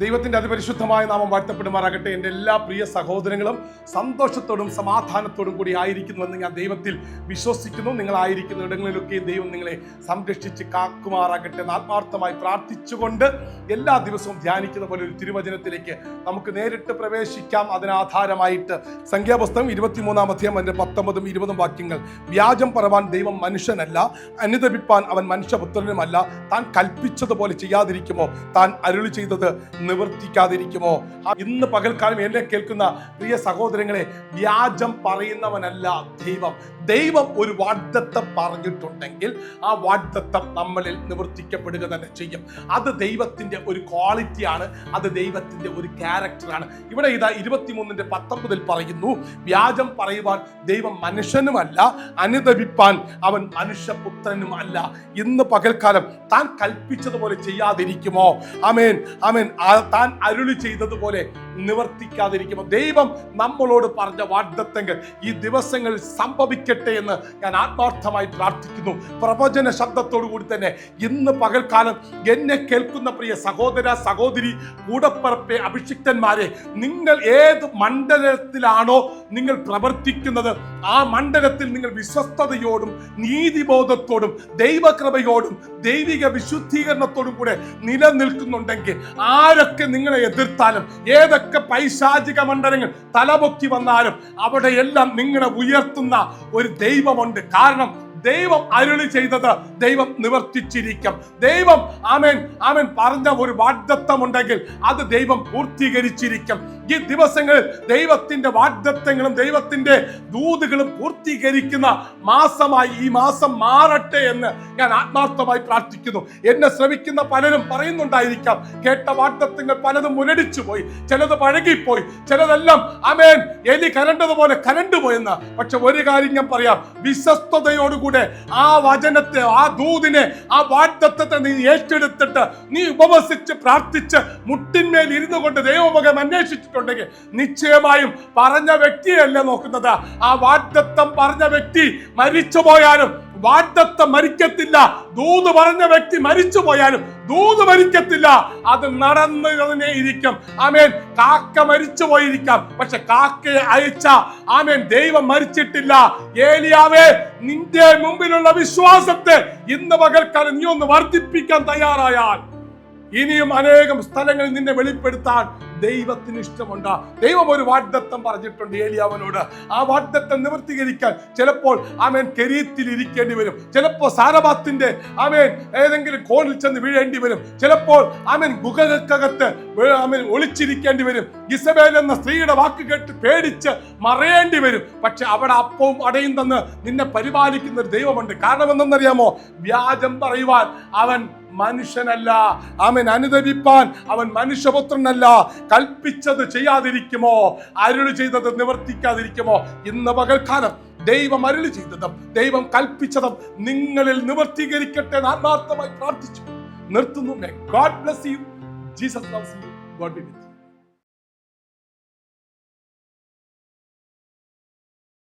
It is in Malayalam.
ദൈവത്തിന്റെ അതിപരിശുദ്ധമായ നാമം വാഴ്ത്തപ്പെടുമാറാകട്ടെ. എന്റെ എല്ലാ പ്രിയ സഹോദരങ്ങളും സന്തോഷത്തോടും സമാധാനത്തോടും കൂടി ആയിരിക്കുന്നുവെന്ന് ഞാൻ ദൈവത്തിൽ വിശ്വസിക്കുന്നു. നിങ്ങളായിരിക്കുന്ന ഇടങ്ങളിലൊക്കെ ദൈവം നിങ്ങളെ സംരക്ഷിച്ച് കാക്കുമാറാകട്ടെ ആത്മാർത്ഥമായി പ്രാർത്ഥിച്ചുകൊണ്ട് എല്ലാ ദിവസവും ധ്യാനിക്കുന്ന പോലെ ഒരു തിരുവചനത്തിലേക്ക് നമുക്ക് നേരിട്ട് പ്രവേശിക്കാം. അതിനാധാരമായിട്ട് സംഖ്യാപുസ്തകം ഇരുപത്തിമൂന്നാം അധ്യായം അതിന്റെ പത്തൊമ്പതും ഇരുപതും വാക്യങ്ങൾ. വ്യാജം പറവാൻ ദൈവം മനുഷ്യനല്ല അനുദപിപ്പാൻ അവൻ മനുഷ്യപുത്രനുമല്ല. താൻ കൽപ്പിച്ചതുപോലെ ചെയ്യാതിരിക്കുമോ? താൻ അരുളി ചെയ്തത് നിവർത്തിക്കാതിരിക്കുമോ? ഇന്ന് പകൽക്കാലം എന്നെ കേൾക്കുന്ന പ്രിയ സഹോദരങ്ങളെ വ്യാജം പറയുന്നവനല്ല ദൈവം. ദൈവം ഒരു വാഗ്ദത്തം പറഞ്ഞിട്ടുണ്ടെങ്കിൽ ആ വാഗ്ദത്തം നമ്മളിൽ നിവർത്തിക്കപ്പെടുക തന്നെ ചെയ്യും. അത് ദൈവത്തിന്റെ ഒരു ക്വാളിറ്റിയാണ് അത് ദൈവത്തിന്റെ ഒരു ക്യാരക്ടറാണ് ഇവിടെ ഇതാ ഇരുപത്തിമൂന്നിന്റെ പത്തൊമ്പതിൽ പറയുന്നു വ്യാജം പറയുവാൻ ദൈവം മനുഷ്യനുമല്ല അനുദപിപ്പാൻ അവൻ മനുഷ്യപുത്രനും അല്ല. ഇന്ന് പകൽക്കാലം താൻ കൽപ്പിച്ചതുപോലെ ചെയ്യാതിരിക്കുമോ? അമേൻ അമേൻ താൻ അരുളി ചെയ്തതുപോലെ നിവർത്തിക്കാതിരിക്കുമോ? ദൈവം നമ്മളോട് പറഞ്ഞ വാഗ്ദത്തങ്ങൾ ഈ ദിവസങ്ങളിൽ സംഭവിക്കട്ടെ എന്ന് ഞാൻ ആത്മാർത്ഥമായി പ്രാർത്ഥിക്കുന്നു. പ്രവചന ശബ്ദത്തോടു കൂടി തന്നെ ഇന്ന് പകൽക്കാലം എന്നെ കേൾക്കുന്ന പ്രിയ സഹോദര സഹോദരി കൂടപ്പറപ്പെ അഭിഷിക്തന്മാരെ നിങ്ങൾ ഏത് മണ്ഡലത്തിലാണോ നിങ്ങൾ പ്രവർത്തിക്കുന്നത് ആ മണ്ഡലത്തിൽ നിങ്ങൾ വിശ്വസ്തയോടും നീതിബോധത്തോടും ദൈവകൃപയോടും ദൈവിക വിശുദ്ധീകരണത്തോടും കൂടെ നിലനിൽക്കുന്നുണ്ടെങ്കിൽ ആരൊക്കെ നിങ്ങളെ എതിർത്താലും ഏതൊക്കെ പൈശാചിക മണ്ഡലങ്ങൾ തലപൊക്കി വന്നാലും അവിടെയെല്ലാം നിങ്ങളെ ഉയർത്തുന്ന ഒരു ദൈവമുണ്ട്. കാരണം ദൈവം അരുളി ചെയ്തത് ദൈവം നിവർത്തിച്ചിരിക്കും. ദൈവം ആമേൻ ആമേൻ പറഞ്ഞ ഒരു വാഗ്ദത്തമുണ്ടെങ്കിൽ അത് ദൈവം പൂർത്തീകരിച്ചിരിക്കും. ഈ ദിവസങ്ങളിൽ ദൈവത്തിന്റെ വാഗ്ദത്തങ്ങളും ദൈവത്തിന്റെ ദൂതുകളും പൂർത്തീകരിക്കുന്ന മാസമായി ഈ മാസം മാറട്ടെ എന്ന് ഞാൻ ആത്മാർത്ഥമായി പ്രാർത്ഥിക്കുന്നു. എന്നെ ശ്രമിക്കുന്ന പലരും പറയുന്നുണ്ടായിരിക്കാം കേട്ട വാഗ്ദത്തങ്ങൾ പലതും മുരടിച്ചു പോയി ചിലത് പഴകിപ്പോയി ചിലതെല്ലാം അമേൻ എലി കരണ്ടതുപോലെ കരണ്ടു പോയെന്ന് പക്ഷെ ഒരു കാര്യം ഞാൻ പറയാം വിശ്വസ്തയോടുകൂടെ ആ വചനത്തെ ആ ദൂതിനെ ആ വാഗ്ദത്തത്തെ നീ ഏറ്റെടുത്തിട്ട് നീ ഉപവസിച്ച് പ്രാർത്ഥിച്ച് മുട്ടിന്മേൽ ഇരുന്നു കൊണ്ട് ദൈവമുഖം അന്വേഷിച്ചിട്ടുണ്ടെങ്കിൽ നിശ്ചയമായും പറഞ്ഞ വ്യക്തിയല്ല നോക്കുന്നത്. ആ വാഗ്ദത്തം പറഞ്ഞ വ്യക്തി മരിച്ചു പോയാലും വാഗ്ദത്തം മരിക്കത്തില്ല. ദൂത് പറഞ്ഞ വ്യക്തി മരിച്ചു പോയാലും ദൂത് മരിക്കത്തില്ല. അത് നടന്നു ഇരിക്കും. ആമേൻ. കാക്ക മരിച്ചു പോയിരിക്കാം. പക്ഷെ കാക്കയെ അയച്ച ആമേൻ ദൈവം മരിച്ചിട്ടില്ല. ഏലിയാവേ നിന്റെ മുമ്പിലുള്ള വിശ്വാസത്തെ ഇന്ന് പകൽക്കാലം നീ ഒന്ന് വർദ്ധിപ്പിക്കാൻ തയ്യാറായാൽ ഇനിയും അനേകം സ്ഥലങ്ങളിൽ നിന്നെ വെളിപ്പെടുത്താൻ ദൈവത്തിന് ഇഷ്ടമുണ്ട്. ദൈവം ഒരു വാഗ്ദത്തം പറഞ്ഞിട്ടുണ്ട് ഏലിയാവനോട്. ആ വാഗ്ദത്തം നിവർത്തീകരിക്കാൻ ചിലപ്പോൾ ആമേൻ കെരീത്തിൽ ഇരിക്കേണ്ടി വരും. ചിലപ്പോൾ സാരഭാത്തിന്റെ ആമേൻ ഏതെങ്കിലും കോണിൽ ചെന്ന് വീഴേണ്ടി വരും. ചിലപ്പോൾ ആമേൻ ഗുഹകൾക്കകത്ത് ആമേൻ ഒളിച്ചിരിക്കേണ്ടി വരും. ഇസബേൽ എന്ന സ്ത്രീയുടെ വാക്ക് കേട്ട് പേടിച്ച് മറയേണ്ടി വരും. പക്ഷെ അവിടെ അപ്പവും അടയും തന്ന് നിന്നെ പരിപാലിക്കുന്ന ഒരു ദൈവമുണ്ട്. കാരണം എന്തെന്നറിയാമോ വ്യാജം പറയുവാൻ അവൻ മനുഷ്യനല്ല. അവൻ അനുദപിപ്പാൻ അവൻ മനുഷ്യപുത്രനല്ല. കൽപ്പിച്ചത് ചെയ്യാതിരിക്കുമോ? അരുളി ചെയ്തത് നിവർത്തിക്കാതിരിക്കുമോ? ഇന്ന് പകൽക്കാലം ദൈവം അരുളി ചെയ്തതും ദൈവം കൽപ്പിച്ചതും നിങ്ങളിൽ നിവർത്തീകരിക്കട്ടെ എന്ന് ആത്മാർത്ഥമായി പ്രാർത്ഥിച്ചു. നിർത്തുന്നു. God bless you Jesus loves you God be with